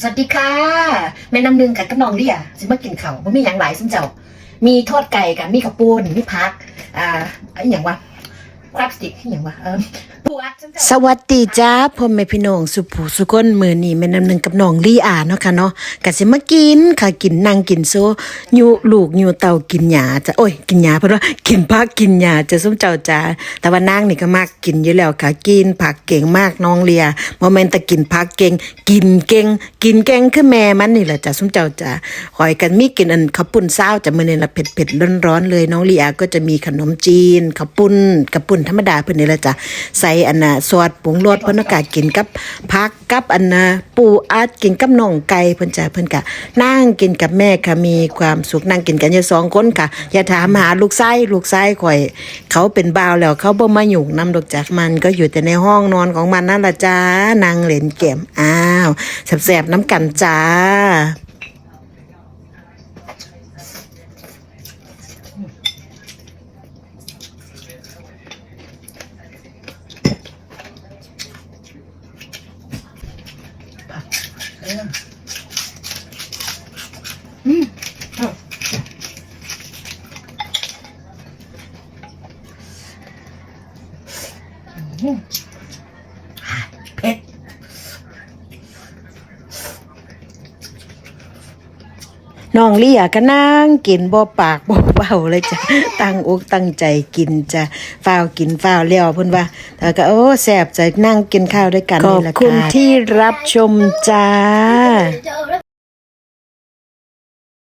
สวัสดีค่ะแม่น้ำหนึ่งกับกับน้องเลี่ยสิมากินเขาวบ่มีอย่างหลายซึ่งเจ้า มีทอดไก่กับมีข้าวปูนมีพัก อ่าไอ้หยังวะ คราสติกอหยังวะเออปูอัดซึ่งสวัสดีจ้าพ่อแม่พี่น้องสุผูสุคนมือนี่แม่น้ำหนึ่งกับน้องลี่อาเนาะค่ะเนาะกะสิมากินค่ะกินนั่งกินโซยูลูกยูเต่ากินหญ้าจ้ะโอ้ยกินหญ้าเพราะว่ากินผักกินหญ้าจะส้มเจ้าจ้าแต่ว่านางนี่ก็มากกินอยู่แล้วค่ะกินผักเก่งมากน้องเลียบ่แม่นแต่กินผักเก่งกินเก่งกินเก่งคือแม่มันนี่แหละจ้ะส้มเจ้าจ้าหอยกันมีกินอันข้าวปุ้นซาจ้ะมื้อนี้ละเผ็ดๆร้อนๆเลย น้องเลียก็จะมีขนมจีนข้าวปุ้นข้าวปุ้นธรรมดาเพิ่นนี่ละจ้ะใส่อันน่ะซอสปรุงรสเพิ่นก็กินกับผักกับอันน่ะปูอัดกินกับน่องไก่เพิ่นจ้ะเพิ่นก็นั่งกินกับแม่ค่ะมีความสุขนั่งกินกันอยู่สองคนค่ะ อย่าถามหาลูกชายลูกชายข่อย เขาเป็นบ่าวแล้วเขาบ่มายุ่งนำดอกจากมันก็อยู่แต่ในห้องนอนของมันนั่นละจ้านางเล่นเกมอ้าวแซ่บๆน้ำกันจ้า เน้องเลี่ยก็นั่งกินบ่ปากบ่เบาเลยจ้ะตั้งอกตั้งใจกินจ้ะฝ้าวกินฝ้าวเลี้ยวเพิ่นว่าแล้วก็โอ้แซ่บใจนั่งกินข้าวด้วยกันนี่แหละค่ะขอบคุณที่รับชมจ้า